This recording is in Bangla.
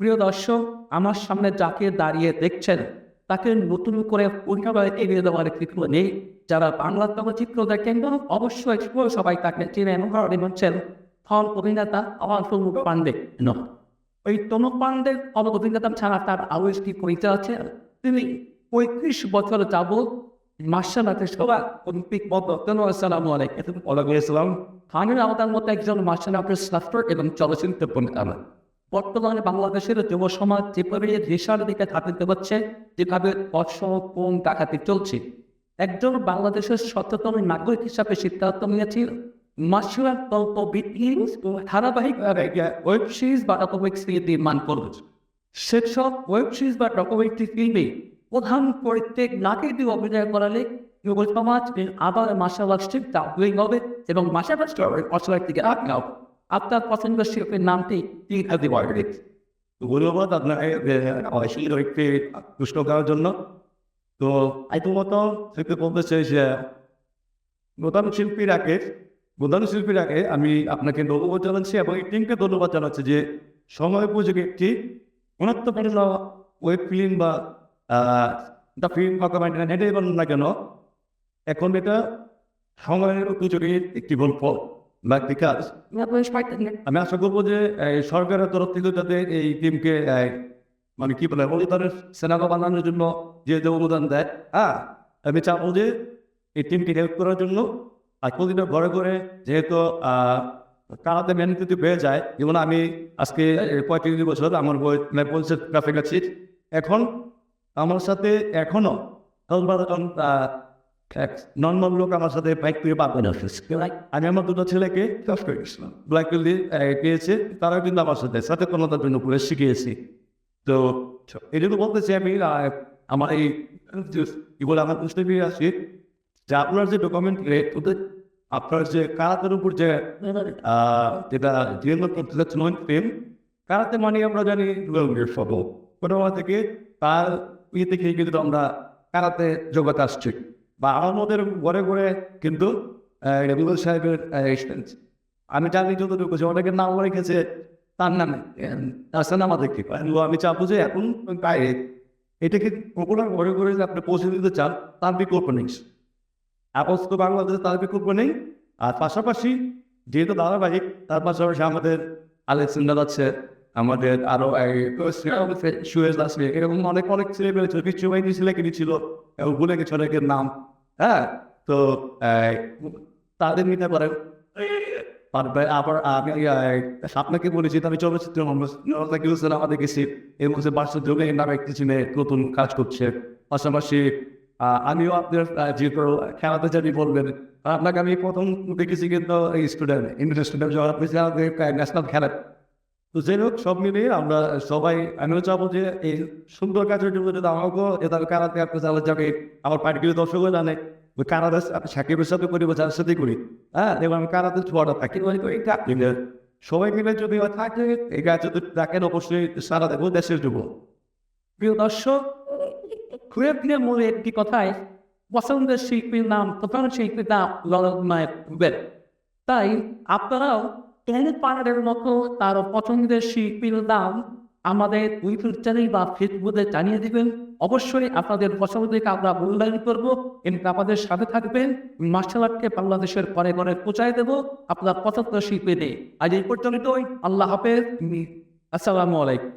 প্রিয় দর্শক আমার সামনে যাকে দাঁড়িয়ে দেখছেন তাকে নতুন করে পরিচয় এগিয়ে দেওয়ার কিছু নেই। যারা বাংলা চলচ্চিত্র দেখেন অবশ্যই সবাই তাকে চিনেন হচ্ছেন ফল অভিনেতা আমার তনু নয় ওই তনু পান্ডের ফল অভিনেতা ছাড়া তার আরও একটি পরিচয় আছে। তিনি পঁয়ত্রিশ বছর যাবৎ মার্শাল আর্টের সবার অলিম্পিক পদক আসসালামু আলাইকুম। ওয়ালাইকুম আসসালাম। খানের আওতার মতো একজন মার্শাল আর্টের স্নাস্টার এবং চলচ্চিত্র পরিচালক বর্তমানে বাংলাদেশের যুব সমাজ যেভাবে দেশের দিকে ধাপিত হচ্ছে, যেভাবে অসম ডাকাতি চলছে, একজন বাংলাদেশের সচেতন নাগরিক হিসাবে সিদ্ধান্ত নিয়েছিল মার্শাল গল্প ভিত্তিক ধারাবাহিক ওয়েব সিরিজ বা ডকুমেন্ট সিরিজ নির্মাণ করবে। সেসব ওয়েব সিরিজ বা ডকুমেন্টারি ফিল্মে প্রধান প্রত্যেক নাটকে অভিনয় করালে যুব সমাজ আবার মার্শাল আর্টসটি চাকরি হবে এবং মার্শাল আর্টস অসলার দিকে আগে হবে আপনার পছন্দের শিল্পের নামটি কি হাতে বলে ধন্যবাদ আপনাকে অবশ্যই একটি প্রশ্ন করার জন্য। তো প্রথমত থেকে বলতে চাই যে, প্রধান শিল্পীর আগে, প্রধান শিল্পীর আগে আমি আপনাকে ধন্যবাদ জানাচ্ছি এবং এই টিমকে ধন্যবাদ জানাচ্ছি যে সময় উপযোগী একটি গুরুত্বপূর্ণ ওয়েব ফিল্ম বা দ্য ফিল্ম ডকুমেন্টারি এটাই বলুন না কেন? এখন এটা সময়ের উপযোগী একটি গল্প। বা কাজ আমি আশা করব যে সরকারের তরফ থেকে যাতে এই টিমকে মানে কি বলে অনুদানের সিনেমা বানানোর জন্য যে যে অনুদান দেয়। হ্যাঁ আমি চাবো যে এই টিমকে হেল্প করার জন্য আর প্রতিটা ঘরে ঘরে যেহেতু কারাতে ম্যান যদি হয়ে যায় যেমন আমি আজকে পঁয়ত্রিশ বছর আমার গ্রাফিক আছি এখন আমার সাথে নর্মাল লোক আমার সাথে বাইক করে পাবেন আমি আমার দুটো ছেলেকে চাষ করে গেছিলাম। ব্ল্যাক বেল দিয়ে পেয়েছে তারা কিন্তু আমার সাথে সাথে কোনো তার জন্য পুরো শিখিয়েছি। তো এই জন্য বলতে চাই আমি আমার এই এগুলো আমার বুঝতে পেরে আসি যে আপনার যে ডকুমেন্ট ওদের আপনার যে কারাতের উপর যে যেটা জিএম করতে যাচ্ছেন প্রেম কারাতে মানে আমরা জানি সব ছোটবেলা থেকে তার ইয়ে থেকে কিন্তু আমরা কারাতে জগতে আসছি। বা আমাদের ঘরে ঘরে কিন্তু রবিউল সাহেবের আমি জানি যতটুকু যে অনেকের নাম রেখেছে, তার নামে। তার সাথে আমাদের কি আমি চাপবো যে এখন গায়ে এটাকে পপুলার ঘরে ঘরে যে আপনি পৌঁছে দিতে চান, তার বিকল্প নেই। আপাতত বাংলাদেশে তার বিকল্প নেই। আর পাশাপাশি যেহেতু ধারাবাহিক, তার পাশাপাশি আমাদের আলেকজান্ডার আছে, আমাদের আরও সুয়েজ আছে, এরকম অনেক অনেক ছেলে পেলে ছিল কিছু ছেলে কিনে ছিল, এবং ভুলে গেছে অনেকের নাম। হ্যাঁ তো তাদের নিতে পারে, তারপরে আবার আমি আপনাকে বলেছি আমি চলচ্চিত্র সিনেমা দেখেছি এর মধ্যে বার্ষিক যোগে নামে একটি ছেলে নতুন কাজ করছে। পাশাপাশি আমিও আপনার যেহেতু খেলাতে জানি বলবেন, আপনাকে আমি প্রথম দেখেছি কিন্তু স্টুডেন্ট ইন্টার স্টুডেন্ট যখন ন্যাশনাল খেলা তো যাই হোক, সব মিলিয়ে আমরা সবাই আমিও চাবো যে এই সুন্দর কাজের জন্য যদি আমাকেও এটা কারাতে আপনি চালা যাবে আমার পার্টিগুলো দর্শকও জানে, ওই কারাতে সাকিবের সাথে করি বা যার সাথেই করি। হ্যাঁ এবং আমি কারাতে ছোয়াটা থাকি মানে তো এটা সবাই মিলে যদি থাকে, এই কাজ যদি দেখেন অবশ্যই সারা দেখব দেশের যুব প্রিয় দর্শক ফিরে মূলে একটি কথায় পছন্দের শিল্পীর নাম প্রধান শিল্পীর নাম ললক নায়ক রুবেল তাই আপনারাও টেনে মতো তার পছন্দের শিল্পীর নাম আমাদের টুইটার চ্যানেল বা ফেসবুকে জানিয়ে দিবেন। অবশ্যই আপনাদের পছন্দকে আমরা মূল্যায়ন করব। এবং আমাদের সাথে থাকবেন। মার্শাল আর্টকে বাংলাদেশের পরে পরে পৌঁছায় দেব আপনার পছন্দ শিল্পী নেই আজ এই পর্যন্তই। আল্লাহ হাফেজ। আসসালামু আলাইকুম।